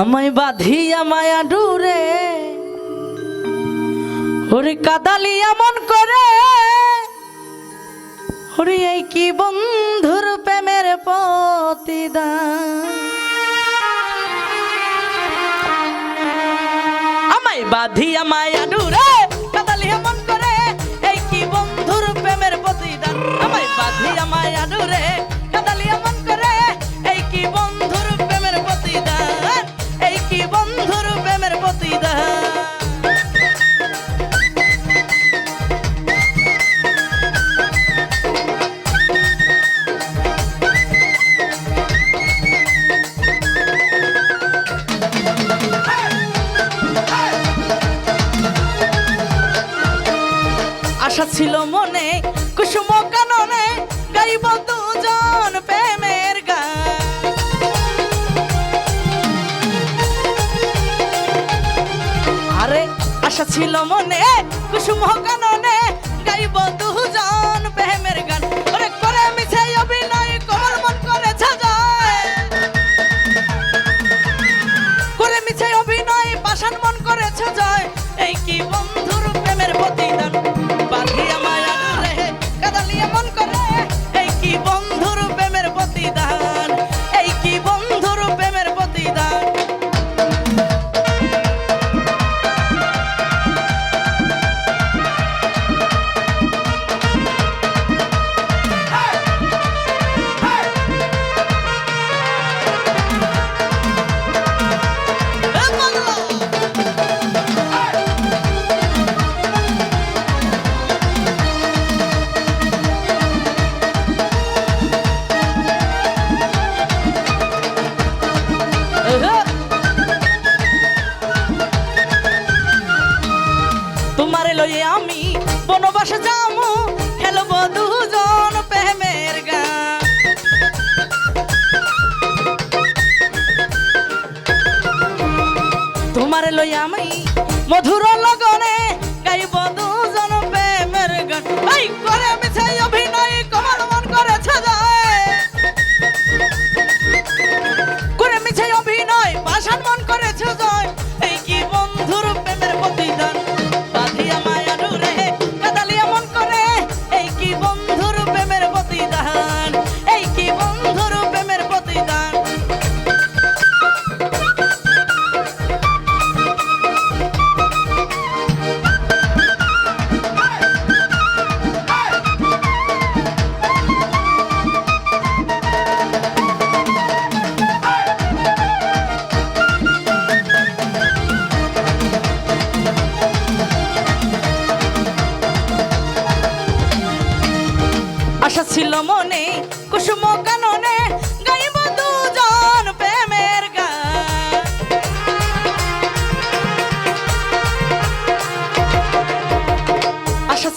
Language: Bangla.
আমায় বাঁধিয়া মায়া ডুরে, ওরে কাদালি এমন করে, ওরে এই কি বন্ধুর প্রেমের পতিদা আমায় বাঁধিয়া মায়া আশা ছিল মনে, কুসুম কাননে গাইব দুজন প্রেমের গান। আরে, আশা ছিল মনে, কুসুম কাননে গাইব দুজন প্রেমের বনবাসে যামু খেলব দুজন প্রেমের গান তোমার লই আমি মধুর লগনে গাইব দুজন প্রেমের গান করে মিছে